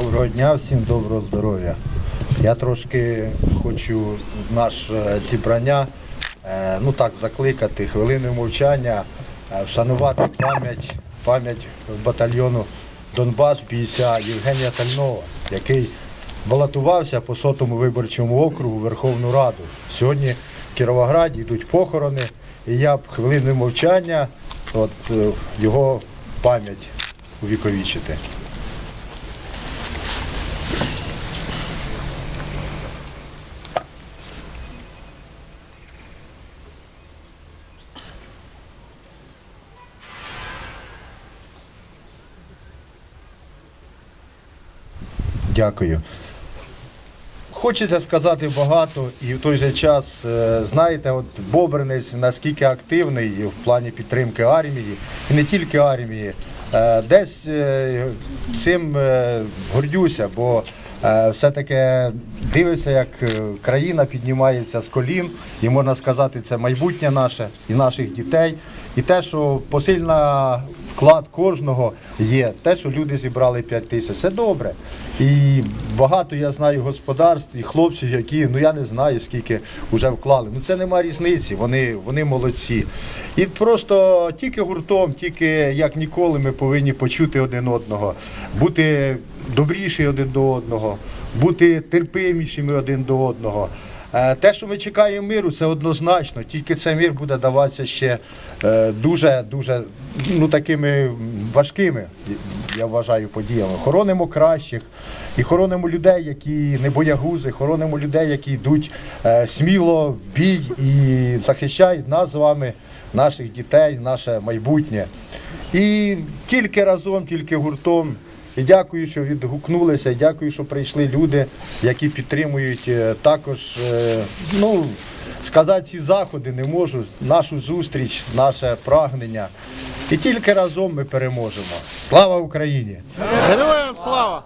Доброго дня, всім доброго здоров'я. Я трошки хочу наше зібрання, е, ну так, закликати хвилиною мовчання, е, вшанувати пам'ять, пам'ять батальйону Донбас бійця Євгенія Тальнова, який балотувався по сотому виборчому округу Верховну Раду. Сьогодні в Кіровограді йдуть похорони, і я б хвилиною мовчання от, е, його пам'ять увіковічити. Дякую. Хочеться сказати багато, і в той же час, е, знаєте, от Бобринець наскільки активний в плані підтримки армії, і не тільки армії. Е, Десь е, цим гордюся, бо все-таки дивишся, як країна піднімається з колін, і можна сказати, це майбутнє наше і наших дітей. І те, що посильна вклад кожного є, те, що люди зібрали 5 тисяч, це добре. І багато я знаю господарств і хлопців, які ну я не знаю скільки вже вклали. Ну це нема різниці, вони, вони молодці. І просто тільки гуртом, тільки як ніколи, ми повинні почути один одного, бути добріші один до одного, бути терпимішими один до одного. Е, Те, що ми чекаємо миру, це однозначно. Тільки цей мир буде даватися ще е, дуже, дуже ну, такими важкими, я вважаю, подіями. Хоронимо кращих і хоронимо людей, які не боягузи, хоронимо людей, які йдуть е, сміло в бій і захищають нас з вами, наших дітей, наше майбутнє. І тільки разом, тільки гуртом. І дякую, що відгукнулися, дякую, що прийшли люди, які підтримують е, також. е, Ну, сказати ці заходи не можу. Нашу зустріч, наше прагнення. І тільки разом ми переможемо. Слава Україні! Героям слава!